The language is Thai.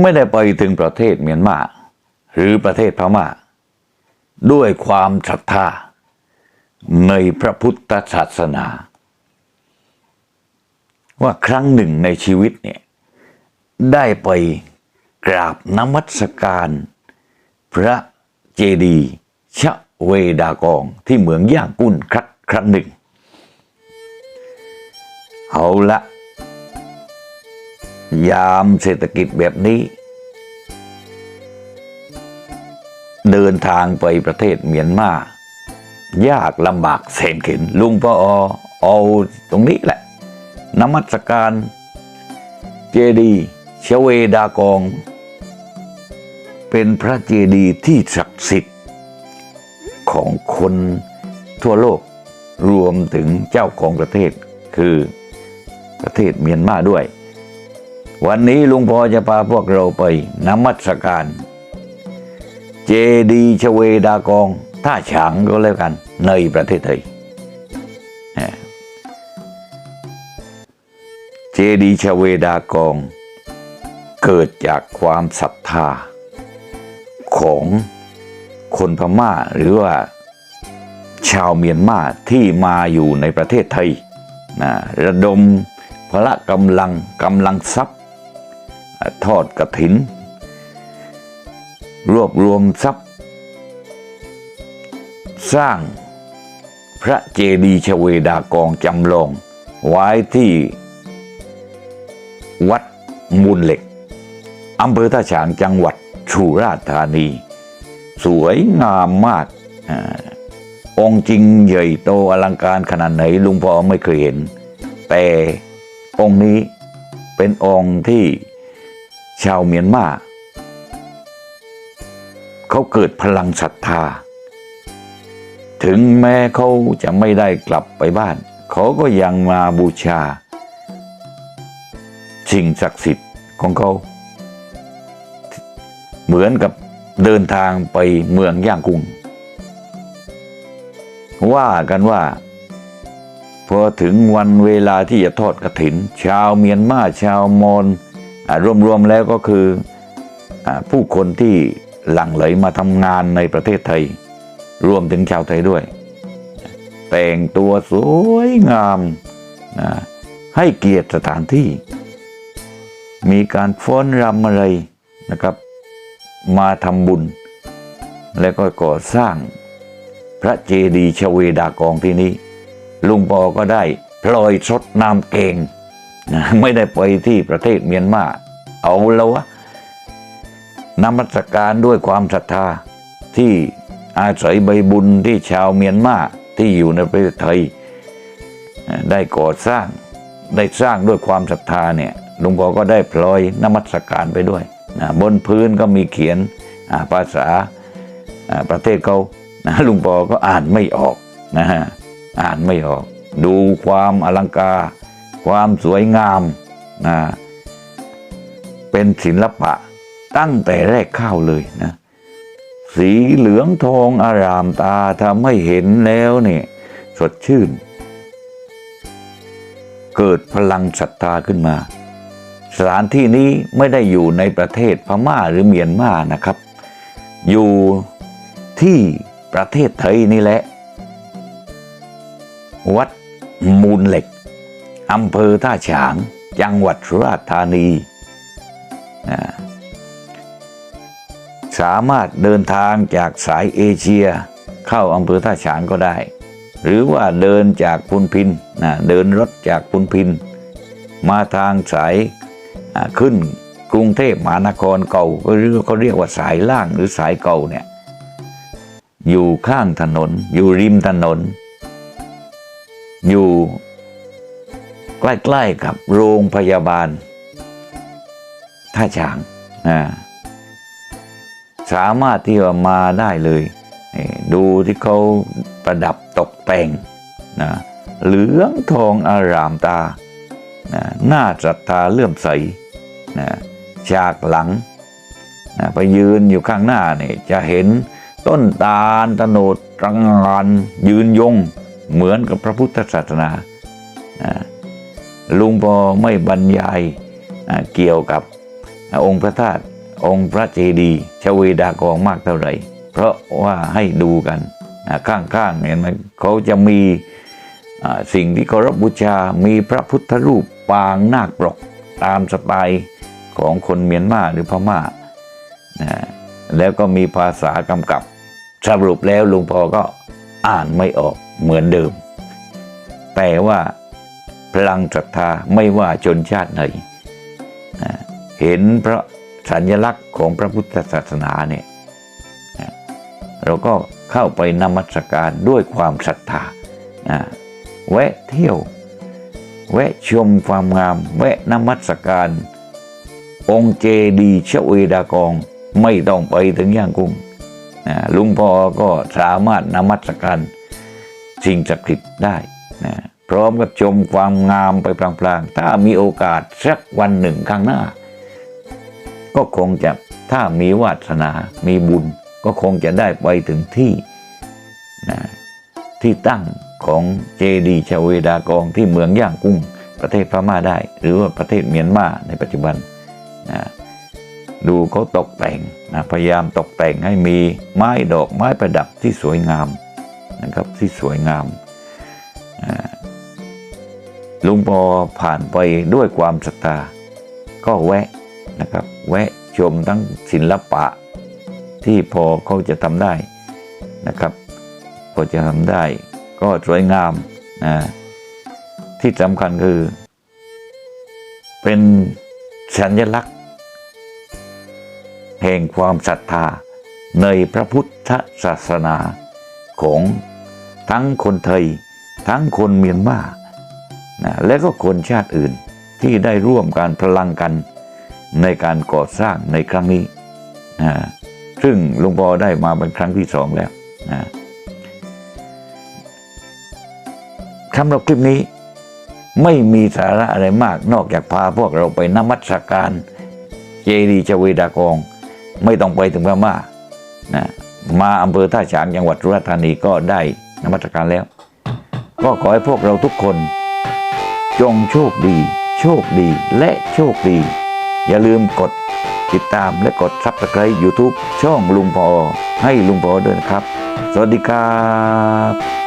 ไม่ได้ไปถึงประเทศเมียนมาหรือประเทศพม่า ด้วยความศรัทธาในพระพุทธศาสนา ว่าครั้งหนึ่งในชีวิตเนี่ยได้ไปกราบนมัสการ พระเจดีย์ชะเวดากองที่เมืองย่างกุ้นครั้งครั้งหนึ่ง เอาละ ยามเศรษฐกิจแบบนี้ เดินทางไปประเทศเมียนมายากลำบากแสนเข็น ลุงปอเอาตรงนี้แหละ นมัสการเจดีย์ชเวดากอง เป็นพระเจดีย์ที่ศักดิ์สิทธิ์ของคนทั่วโลกรวมถึงเจ้าของประเทศคือประเทศเมียนมาด้วย วันนี้ลุงพอจะพาพวกเราไปนมัสการ เจดีชเวดากองท่าฉางก็แล้วกัน ในประเทศไทย เจดีชเวดากอง เกิดจากความศรัทธา ของคนพม่าหรือว่าชาวเมียนมาที่มาอยู่ในประเทศไทยนะระดมพละกำลังกำลังทรัพย์ ทอดกระถิน รวบรวมทรัพย์ สร้างพระเจดีย์ชเวดากองจำลอง ไว้ที่วัดมูลเหล็กอำเภอท่าฉางจังหวัดสุราษฎร์ธานี สวยงามมากอองค์จริงใหญ่โตอลังการขนาดไหนลุงพอไม่เคยเห็น แต่องค์นี้เป็นองค์ที่ ชาวเมียนมาเขาเกิดพลังศรัทธา ถึงแม้เขาจะไม่ได้กลับไปบ้าน เขาก็ยังมาบูชา สิ่งศักดิ์สิทธิ์ของเขา เหมือนกับเดินทางไปเมืองย่างกุ้ง ว่ากันว่าพอถึงวันเวลาที่จะทอดกระถิน ชาวเมียนมาชาวมอญ รวมๆแล้วก็คืออผู้คนที่หลั่งไหลมาทำงานในประเทศไทย รวมถึงชาวไทยด้วย แต่งตัวสวยงามนะให้เกียรติสถานที่ มีการฟ้อนรำอะไรนะครับ มาทำบุญ และก็ก่อสร้างพระเจดีย์ชเวดากองที่นี้ ลุงปอก็ได้พลอยชดน้ำเกง นะไม่ได้ไปที่ประเทศเมียนมาเอาแล้ววะนมัสการด้วยความศรัทธาที่อาศัยใบบุญที่ชาวเมียนมาที่อยู่ในประเทศไทย ได้ก่อสร้างได้สร้างด้วยความศรัทธาเนี่ยลุงปอก็ได้พลอยนมัสการไปด้วยนะบนพื้นก็มีเขียนภาษาอ่าประเทศเขานะลุงปอก็อ่านไม่ออกนะฮะอ่านไม่ออก ดูความอลังการ ความสวยงามนะเป็นศิลปะตั้งแต่แรกเข้าเลยนะสีเหลืองทองอารามตาทำให้เห็นแล้วเนี่ยสดชื่น เกิดพลังศรัทธาขึ้นมา สถานที่นี้ไม่ได้อยู่ในประเทศพม่าหรือเมียนมานะครับ อยู่ที่ประเทศไทยนี่แหละ วัดมูลเหล็ก อำเภอท่าฉาง จังหวัดสุราษฎร์ธานี สามารถเดินทางจากสายเอเชีย เข้าอำเภอท่าฉางก็ได้ หรือว่าเดินจากพุนพินนะเดินรถจากพุนพิน มาทางสายขึ้นกรุงเทพมหานครเก่าก็เรียกเขาเรียกว่าสายล่างหรือสายเก่าเนี่ยอยู่ข้างถนน อยู่ริมถนน อยู่ ใกล้ๆกับโรงพยาบาลท่าฉางนะสามารถที่จะมาได้เลย ดูที่เขาประดับตกแต่งนะเหลืองทองอารามตานะหน้าศรัทธาเลื่อมใสนะฉากหลังนะไปยืนอยู่ข้างหน้าเนี่ยจะเห็นต้นตาลตโนดรังงานยืนยงเหมือนกับพระพุทธศาสนานะ ลุงพอไม่บรรยายเกี่ยวกับองค์พระธาตุองค์พระเจดีย์ชเวดากองมากเท่าไหร่ เพราะว่าให้ดูกันข้างๆเห็นไหมเขาจะมีสิ่งที่เคารพบูชา มีพระพุทธรูปปางนาคปรกตามสไตล์ของคนเมียนมาหรือพม่านะแล้วก็มีภาษากำกับสรุปแล้วลุงพอก็อ่านไม่ออกเหมือนเดิม แต่ว่า พลังศรัทธาไม่ว่าชนชาติไหน เห็นพระสัญลักษณ์ของพระพุทธศาสนาเนี่ยเราก็เข้าไปนมัสการด้วยความศรัทธานะแวะเที่ยว แวะชมความงาม แวะนมัสการ องค์เจดีย์ชเวดากองไม่ต้องไปถึงย่างกุ้งลุงพ่อก็สามารถนมัสการสิ่งศักดิ์สิทธิ์ได้นะ พร้อมกับชมความงามไปพลางๆ ถ้ามีโอกาสสักวันหนึ่งข้างหน้า ก็คงจะถ้ามีวาสนา มีบุญ ก็คงจะได้ไปถึงที่นะที่ตั้งของเจดีย์ชเวดากองที่เมืองย่างกุ้งประเทศพม่าได้ หรือว่าประเทศเมียนมาในปัจจุบันนะดูเขาตกแต่งนะพยายามตกแต่งให้มีไม้ดอกไม้ประดับที่สวยงามนะครับที่สวยงาม ลุงปอผ่านไปด้วยความศรัทธาก็แวะนะครับ แวะชมทั้งศิลปะ ที่พอเขาจะทำได้นะครับพอจะทำได้ ก็สวยงามนะที่สำคัญคือ เป็นสัญลักษณ์ แห่งความศรัทธาในพระพุทธศาสนาของทั้งคนไทย ทั้งคนเมียนมา นะและก็คนชาติอื่นที่ได้ร่วมการพลังกันในการก่อสร้างในครั้งนี้นะซึ่งหลวงพ่อได้มาเป็นครั้งที่สองแล้วนะสำหรับคลิปนี้ไม่มีสาระอะไรมากนอกจากพาพวกเราไปนมัสการเจดีย์ชเวดากอง ไม่ต้องไปถึงพม่านะมาอำเภอท่าฉางจังหวัดสุราษฎร์ธานีก็ได้นมัสการแล้ว ก็ขอให้พวกเราทุกคน จงโชคดี โชคดีและโชคดี อย่าลืมกดติดตามและกดซับสไครต์ยูทูบช่องลุงพอให้ลุงพอด้วยนะครับ สวัสดีครับ